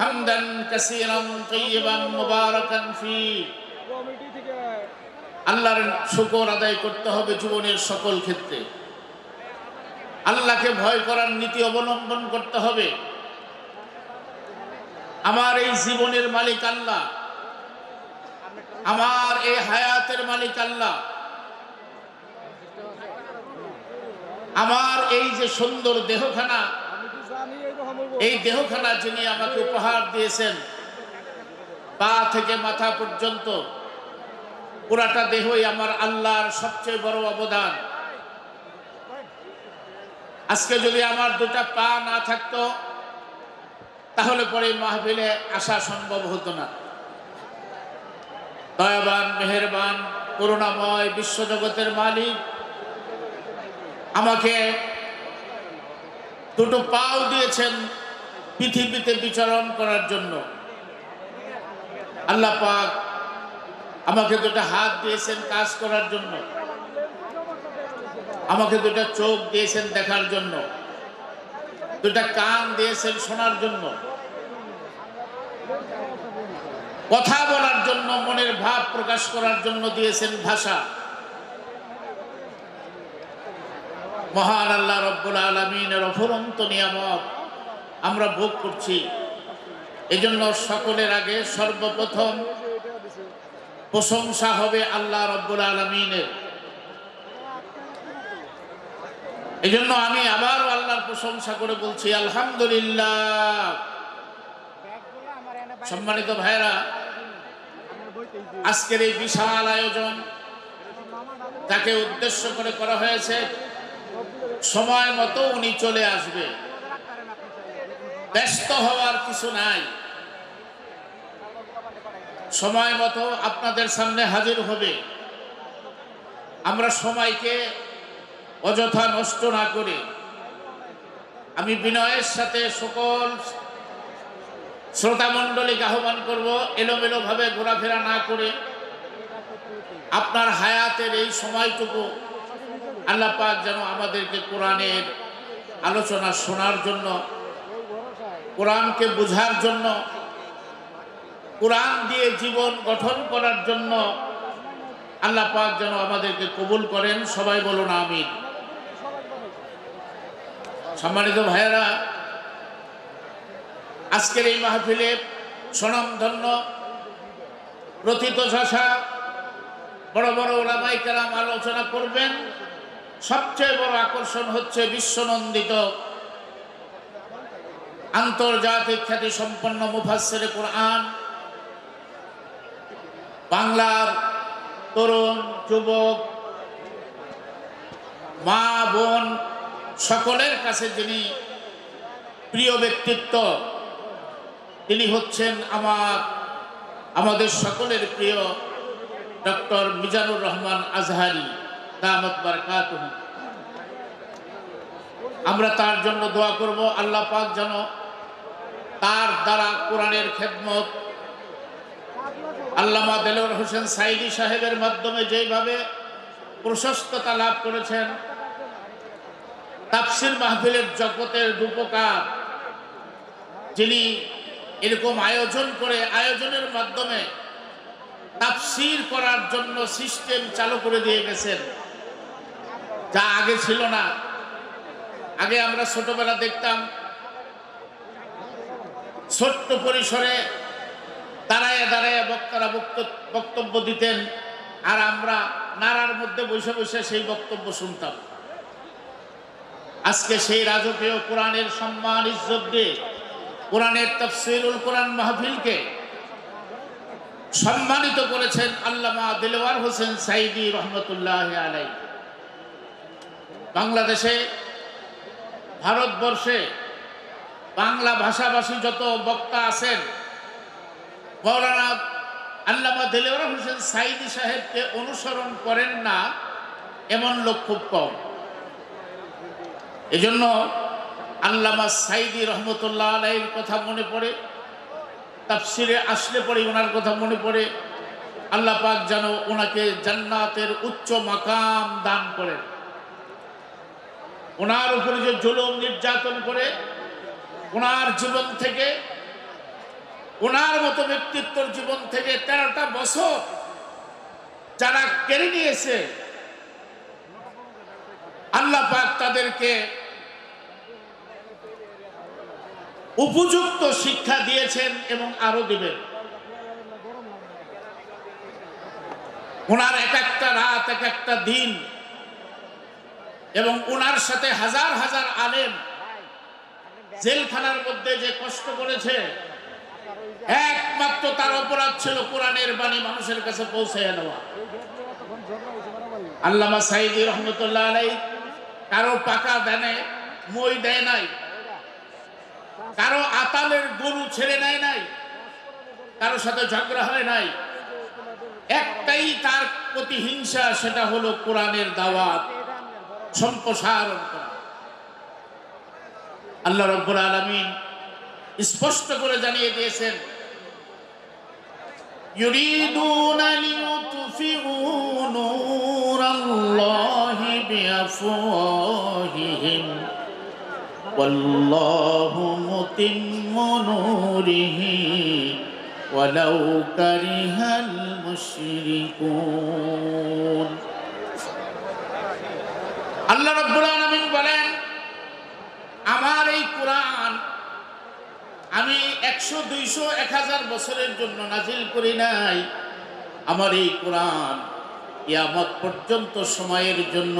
حمدا كثيرا طيبا مباركا فيه committee থেকে আল্লাহর শুকর আদায় করতে হবে জীবনের সকল ক্ষেত্রে আল্লাহকে ভয় করার নীতি অবলম্বন করতে হবে আমার এই জীবনের মালিক আল্লাহ আমার এই হায়াতের মালিক আল্লাহ আমার এই যে সুন্দর দেহখানা এই দেহখানা যিনি আমাকে উপহার দিয়েছেন, পা থেকে মাথা পর্যন্ত, পুরাটা দেহই আমার আল্লাহর সবচেয়ে বড় অবদান। আজকে যদি আমার দুটা পা না থাকতো, তাহলে পরে মাহফিলে আসা সম্ভব হতো না। দয়াবান, মেহেরবান, করুণাময় বিশ্বজগতের মালিক, আমাকে দুটো পাও দিয়েছেন পৃথিবীতে বিচরণ করার জন্য। আল্লাহ পাক আমাকে দুটো হাত দিয়েছেন কাজ করার জন্য। আমাকে দুটা চোখ দিয়েছেন দেখার জন্য। দুটা কান দিয়েছেন শোনার জন্য। কথা বলার জন্য, মনের ভাব প্রকাশ করার জন্য দিয়েছেন ভাষা। মহান আল্লাহ রব্বুল আলমিনের অফুরন্ত নিয়ামত আমরা ভোগ করছি। এজন্য সকলের আগে সর্বপ্রথম প্রশংসা হবে আল্লাহ রব্বুল আলমিনের। এই জন্য আমি আবারও আল্লাহর প্রশংসা করে বলছি, আলহামদুলিল্লাহ। সম্মানিত ভাইরা আজকের এই বিশাল আয়োজন তাকে উদ্দেশ্য করে করা হয়েছে। সময় মতো উনি চলে আসবে। ব্যস্ত হওয়ার কিছু নাই। সময় মতো আপনাদের সামনে হাজির হবে। আমরা সময়কে অযথা নষ্ট না করে আমি বিনয়ের সাথে সকল শ্রোতা মণ্ডলীকে আহ্বান করব এলোমেলো ভাবে ঘোরাফেরা না করে আপনার হায়াতের এই সময়টুকু আল্লাহ পাক যেন আমাদেরকে কোরআনের আলোচনা শোনার জন্য, কোরআনকে বোঝার জন্য, কোরআন দিয়ে জীবন গঠন করার জন্য আল্লাহ পাক যেন আমাদেরকে কবুল করেন। সবাই বলুন আমিন। সম্মানিত ভাইয়েরা, আজকের এই মাহফিলে স্বনামধন্য প্রথিত শাসা বড় বড় ওলামাই কেরাম আলোচনা করবেন। সবচেয়ে বড় আকর্ষণ হচ্ছে বিশ্বনন্দিত আন্তর্জাতিক খ্যাতি সম্পন্ন মুফাসসিরে কোরআন। বাংলার তরুণ, যুবক, মা, বোন সকলের কাছে যিনি প্রিয় ব্যক্তিত্ব, তিনি হচ্ছেন আমার, আমাদের সকলের প্রিয় ডক্টর মিজানুর রহমান আজহারি। দামত বারকাতুহু। আমরা তার জন্য দোয়া করব, আল্লাহ পাক যেন তার দ্বারা কোরআনের খেদমত আল্লামা দেলোর হোসেন সাইদি সাহেবের মাধ্যমে যেভাবে প্রশস্ততা লাভ করেছেন, তাফসির মাহফিলের জগতের রূপকার যিনি এরকম আয়োজন করে আয়োজনের মাধ্যমে তাফসির করার জন্য সিস্টেম চালু করে দিয়ে গেছেন। যা আগে ছিল না। আগে আমরা ছোটবেলা দেখতাম, ছোট্ট পরিসরে দাঁড়ায় দাঁড়ায় বক্তারা বক্ত- বক্তব্য দিতেন, আর আমরা নাড়ার মধ্যে বসে বসে সেই বক্তব্য শুনতাম। আজকে সেই রাজকীয় কোরআনের সম্মান, ইজ্জত দিয়ে কোরআনের তফসিরুল কোরআন মাহফিলকে সম্মানিত করেছেন আল্লামা দিলওয়ার হোসেন সাইদি রহমতুল্লাহ আলাই বাংলাদেশে ভারতবর্ষে বাংলা ভাষাভাষী যত বক্তা আছেন, মৌলানা আল্লামা দিলওয়ার হোসেন সাইদি সাহেবকে অনুসরণ করেন না, এমন লোক খুব কম। এজন্য আল্লামা সাইদি রহমতুল্লাহ আলাইয়ের কথা মনে পড়ে, তাফসিরে আসলে পরে ওনার কথা মনে পড়ে, আল্লাহ পাক যেন ওনাকে জান্নাতের উচ্চ মাকাম দান করেন। ওনার উপরে যে জুলুম নির্যাতন করে, ওনার জীবন থেকে, ওনার মতো ব্যক্তিত্বর জীবন থেকে তেরোটা বছর যারা কেড়ে নিয়েছে, আল্লাহ পাক তাদেরকে উপযুক্ত শিক্ষা দিয়েছেন এবং আরও দেবেন। ওনার এক একটা রাত, এক একটা দিন এবং ওনার সাথে হাজার হাজার আলেম জেলখানার মধ্যে যে কষ্ট করেছে, একমাত্র তার অপরাধ ছিল কোরআনের বাণী মানুষের কাছে পৌঁছে নেওয়া। আল্লামা সাইদি রহমতুল্লাহ আলাই কারও পাকা দেনে মই দেয় নাই, কারও আতালের গরু ছেড়ে নেয় নাই, কারও সাথে ঝগড়া হয় নাই। একটাই তার প্রতি হিংসা, সেটা হলো কোরআনের দাওয়াত। সম্প্রসারণ করা আল্লাহ রব্বুল আলমিন স্পষ্ট করে জানিয়ে দিয়েছেন يريدون ليطفئوا نور الله بأفواههم والله متم نوره ولو كره المشركون আল্লাহ রব্বুল আলামিন বলেন, আমার এই কোরআন আমি একশো, দুইশো, এক হাজার বছরের জন্য নাজিল করি নাই। আমার এই কোরআন ইয়ামত পর্যন্ত সময়ের জন্য,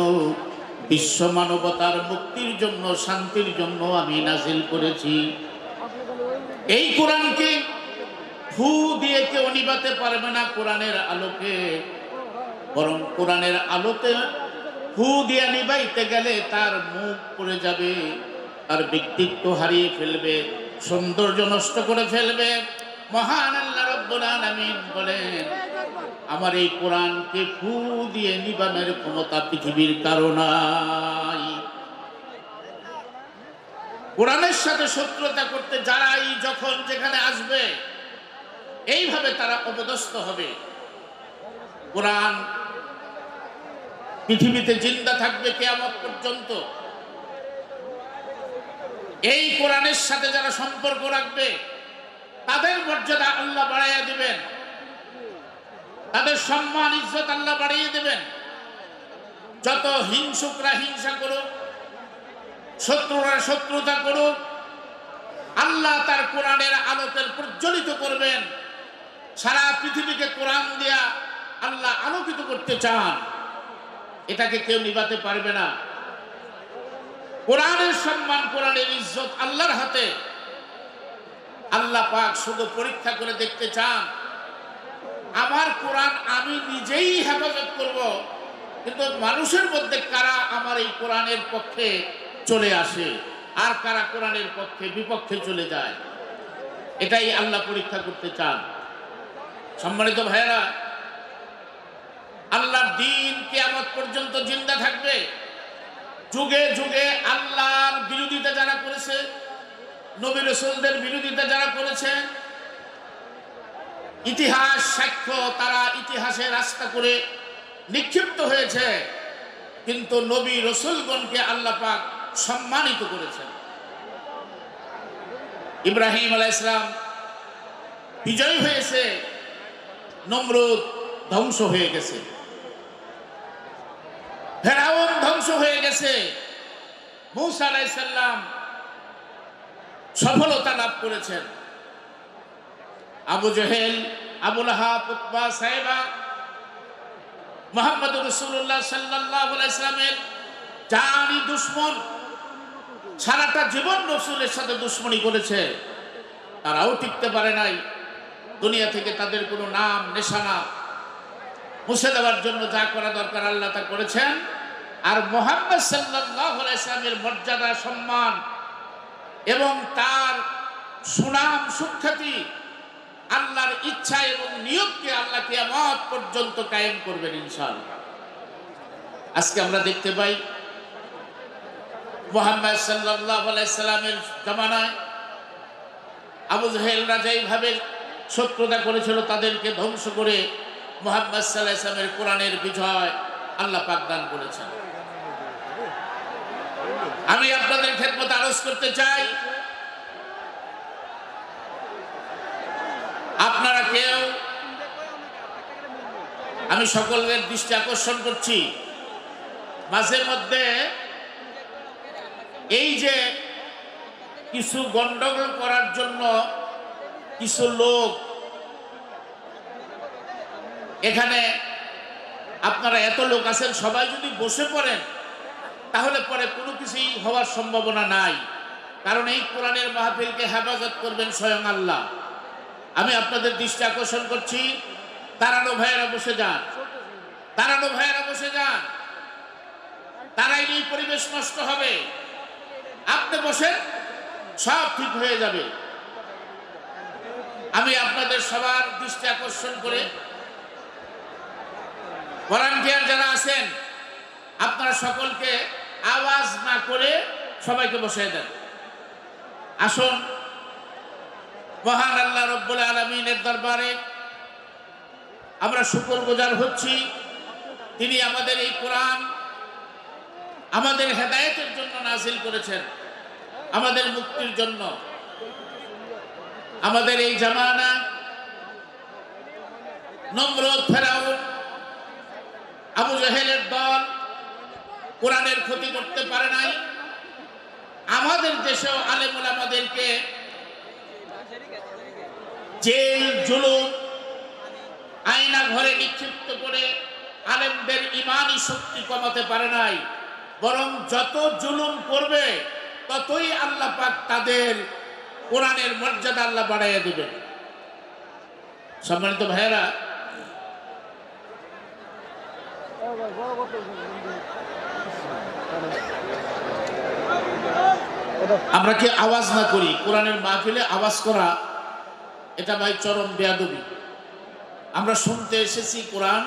বিশ্ব মানবতার মুক্তির জন্য, শান্তির জন্য আমি নাজিল করেছি। এই কোরআনকে ফু দিয়ে কেউ নিবাতে পারবে না কোরআনের আলোকে, বরং কোরআনের আলোতে ফু দিয়ে নিবাইতে গেলে তার মুখ পড়ে যাবে তার ব্যক্তিত্ব হারিয়ে ফেলবে, সৌন্দর্য নষ্ট করে ফেলবে। মহান আল্লাহ রব্বুল বলেন, আমার এই কোরআনকে ফু দিয়ে নিবানের ক্ষমতা পৃথিবীর কারণাই কোরআনের সাথে শত্রুতা করতে যারাই যখন যেখানে আসবে, এইভাবে তারা অপদস্থ হবে। কোরআন পৃথিবীতে জিন্দা থাকবে কেয়ামত পর্যন্ত। এই কোরআনের সাথে যারা সম্পর্ক রাখবে, তাদের মর্যাদা আল্লাহ বাড়াইয়া দিবেন। তাদের সম্মান, ইজ্জত আল্লাহ বাড়িয়ে দেবেন। যত হিংসুকরা হিংসা করুক, শত্রুরা শত্রুতা করুক, আল্লাহ তার কোরআনের আলোকের প্রজ্বলিত করবেন। সারা পৃথিবীকে কোরআন দিয়া আল্লাহ আলোকিত করতে চান। এটাকে কেউ নিবাতে পারবে না। কোরআনের সম্মান, কোরআনের ইজ্জত আল্লাহর হাতে। আল্লাহ পাক শুধু পরীক্ষা করে দেখতে চান, আমার কোরআন আমি নিজেই হেফাজত করব, কিন্তু মানুষের মধ্যে কারা আমার এই কোরআনের পক্ষে চলে আসে, আর কারা কোরআনের পক্ষে বিপক্ষে চলে যায়? এটাই আল্লাহ পরীক্ষা করতে চান। সম্মানিত ভাইয়েরা, আল্লাহর দিন পর্যন্ত জিন্দা থাকবে। যুগে যুগে আল্লাহর বিরোধিতা যারা করেছে, নবী রসুলদের বিরোধিতা যারা করেছে, ইতিহাস, সাক্ষ্য তারা ইতিহাসে রাস্তা করে নিক্ষিপ্ত হয়েছে। কিন্তু নবী রসুলগণকে আল্লাহ পাক সম্মানিত করেছেন। ইব্রাহিম আলাহ ইসলাম বিজয় হয়েছে, নমরুদ ধ্বংস হয়ে গেছে। ফেরাউন ধ্বংস হয়ে গেছে। মৌসা আলাইসাল্লাম সফলতা লাভ করেছেন। আবু জহেল, আবুল হাবা সাহেবা, মোহাম্মদ রসুল্লাহ সাল্লাহ ইসলামের জানি দুশ্মন, সারাটা জীবন রসুলের সাথে দুশ্মনী করেছে। তারাও টিকতে পারে নাই। দুনিয়া থেকে তাদের কোনো নাম নেশানা মুছে দেওয়ার জন্য যা করা দরকার আল্লাহ তা করেছেন। আর মোহাম্মদ সাল্লাহ ইসলামের মর্যাদা, সম্মান এবং তার সুনাম, সুখ্যাতি আল্লাহর ইচ্ছা এবং নিয়োগকে আল্লাহ কিয়ামত পর্যন্ত কায়েম করবেন ইনশাআল্লাহ। আজকে আমরা দেখতে পাই মোহাম্মদ সাল্লাহ আলাইসাল্লামের জামানায় আবু জাহেল রাজা এইভাবে শত্রুতা করেছিল, তাদেরকে ধ্বংস করে মোহাম্মদ সাল্লাহ ইসলামের কোরআনের বিজয় আল্লাহ পাক দান করেছেন। আমি আপনাদের খেদমত আরজ করতে চাই। আপনারা কেউ, আমি সকলের দৃষ্টি আকর্ষণ করছি। মাঝে মধ্যে এই যে কিছু গন্ডগোল করার জন্য কিছু লোক এখানে আপনারা এত লোক আছেন, সবাই যদি বসে পড়েন তাহলে পরে কোনো কিছুই হওয়ার সম্ভাবনা নাই। কারণ এই কোরআনের মাহফিলকে হেফাজত করবেন স্বয়ং আল্লাহ। আমি আপনাদের দৃষ্টি আকর্ষণ করছি, তারানো ভাইয়েরা বসে যান। তারানো ভাইয়েরা বসে যান। তারাই এই পরিবেশ নষ্ট হবে। আপনি বসে সব ঠিক হয়ে যাবে। আমি আপনাদের সবার দৃষ্টি আকর্ষণ করে ভলান্টিয়ার যারা আছেন, আপনারা সকলকে আওয়াজ না করে সবাইকে বসিয়ে দেন। আসুন। মহান আল্লাহ রব্বুল আলমিনের দরবারে আমরা শুকর গুজার হচ্ছি। তিনি আমাদের এই কোরআন আমাদের হেদায়েতের জন্য নাজিল করেছেন। আমাদের মুক্তির জন্য। আমাদের এই জামানা নম্রত ফেরাউন, আবু জাহেলের দল কোরআনের ক্ষতি করতে পারে নাই। আমাদের দেশেও আলেমুল আমাদেরকে জেল, জুলুম আয়না ঘরে নিক্ষিপ্ত করে আলেমদের ইমানই শক্তি কমাতে পারে নাই। বরং যত জুলুম করবে, ততই আল্লাহ পাক তাদের কোরআনের মর্যাদা আল্লাহ বাড়াইয়া দিবেন। সম্মানিত ভাইয়েরা ও ভাই বড় করতে এটা আমরা কি আওয়াজ না করি? কোরআনের মাহফিলে আওয়াজ করা, এটা ভাই চরম বেয়াদবি। আমরা শুনতে এসেছি কোরআন,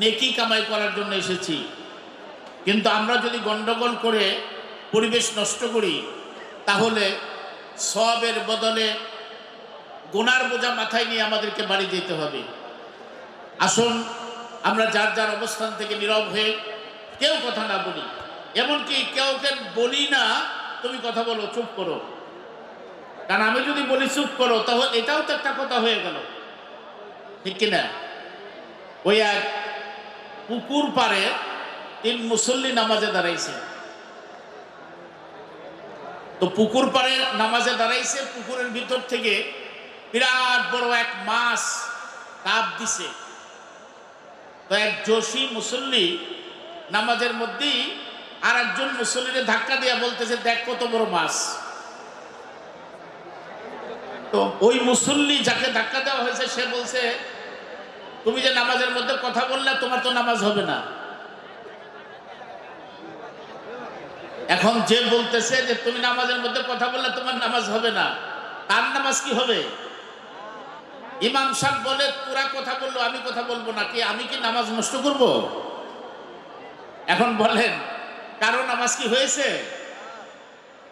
নেকি কামাই করার জন্য এসেছি। কিন্তু আমরা যদি গন্ডগোল করে পরিবেশ নষ্ট করি, তাহলে সবের বদলে গোনার বোঝা মাথায় নিয়ে আমাদেরকে বাড়ি যেতে হবে। আসুন, আমরা যার যার অবস্থান থেকে নীরব হয়ে কেউ কথা না বলি। এমনকি কেউ কেউ বলি না, তুমি কথা বলো, চুপ করো। কারণ আমি যদি বলি চুপ করো, তাহলে এটাও তো একটা কথা হয়ে গেল। ঠিক কিনা? ওই এক পুকুর পারে তিন মুসল্লি নামাজে দাঁড়াইছে। তো পুকুর পারে নামাজে দাঁড়াইছে, পুকুরের ভিতর থেকে বিরাট বড় এক মাছ কাপ দিছে। তো এক যোশী মুসল্লি নামাজের মধ্যেই আর একজন মুসল্লিরে ধাক্কা দিয়া বলতেছে, দেখ কত বড় মাছ। তো ওই মুসল্লি যাকে ধাক্কা দেওয়া হয়েছে, সে বলছে, তুমি যে নামাজের মধ্যে কথা বললে, তোমার তো নামাজ হবে না। এখন যে বলতেছে যে, তুমি নামাজের মধ্যে কথা বললে, তোমার নামাজ হবে না। তার নামাজ কি হবে? ইমাম সাহেব বলে, তোরা কথা বলল, আমি কথা বলব না। কি, আমি কি নামাজ নষ্ট করব? এখন বলেন, কারও নামাজ কি হয়েছে?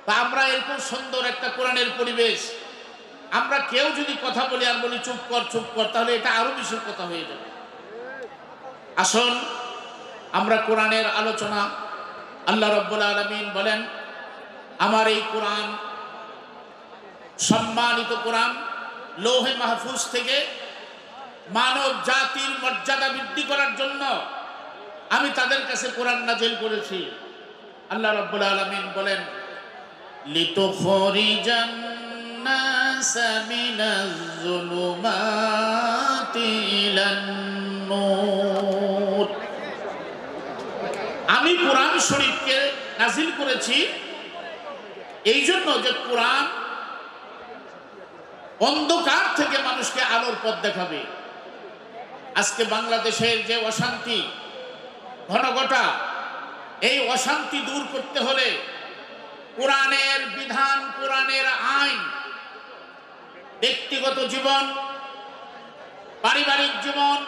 তা আমরা এরকম সুন্দর একটা কোরআনের পরিবেশ, আমরা কেউ যদি কথা বলি আর বলি, চুপ কর চুপ কর, তাহলে এটা আরও বেশি কথা হয়ে যাবে। আসুন, আমরা কোরআনের আলোচনা, আল্লাহ রব্বুল আলমিন বলেন, আমার এই কোরআন সম্মানিত কোরআন লৌহে মাহফুজ থেকে মানব জাতির মর্যাদা বৃদ্ধি করার জন্য আমি তাদের কাছে কোরআন নাজিল করেছি। আল্লাহ রাব্বুল আলামিন বলেন লিতুখরিজান নাস মিনাজ যুলুমাতি ইলান নূর আমি কোরআন শরীফকে নাজিল করেছি এই জন্য যে কোরআন অন্ধকার থেকে মানুষকে আলোর পথ দেখাবে। আজকে বাংলাদেশের যে অশান্তি ঘনঘটা। এই অশান্তি দূর করতে হলে কোরআনের বিধান, কোরআনের আইন, ব্যক্তিগত জীবন, পারিবারিক জীবন,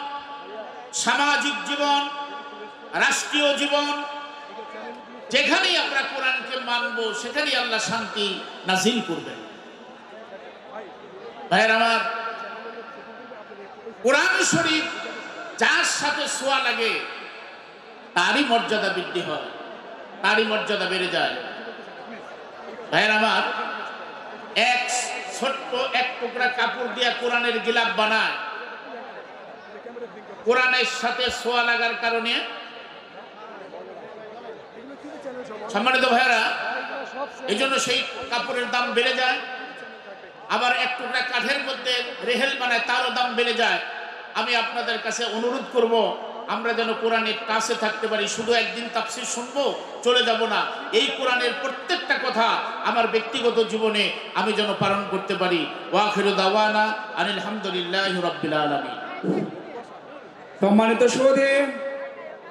সামাজিক জীবন, রাষ্ট্রীয় জীবন, যেখানেই আমরা কোরআনকে মানব, সেখানেই আল্লাহ শান্তি নাজিল করবেন। ভাইয়ের আমার, কোরআন শরীফ যার সাথে সোয়া লাগে তারই মর্যাদা বৃদ্ধি হয়, তারই মর্যাদা বেড়ে যায়। ভাইয়ের আমার, এক ছোট্ট এক টুকরা কাপড় দিয়া কোরআনের গিলাপ বানায়। কোরআনের সাথে সোয়া লাগার কারণে। সম্মানিত ভাইয়ারা এই জন্য সেই কাপড়ের দাম বেড়ে যায়। আবার এক টুকরা কাঠের মধ্যে রেহেল বানায়, তারও দাম বেড়ে যায়। আমি আপনাদের কাছে অনুরোধ করব আমরা যেন কোরআনের কাছে থাকতে পারি, শুধু একদিন তাফসির শুনব, চলে যাব না। এই কোরআনের প্রত্যেকটা কথা আমার ব্যক্তিগত জীবনে আমি যেন পালন করতে পারি। ওয়াখিরু দাওয়ানা আনিল আলমী রাব্বিল আলামিন। সম্মানিত সুধী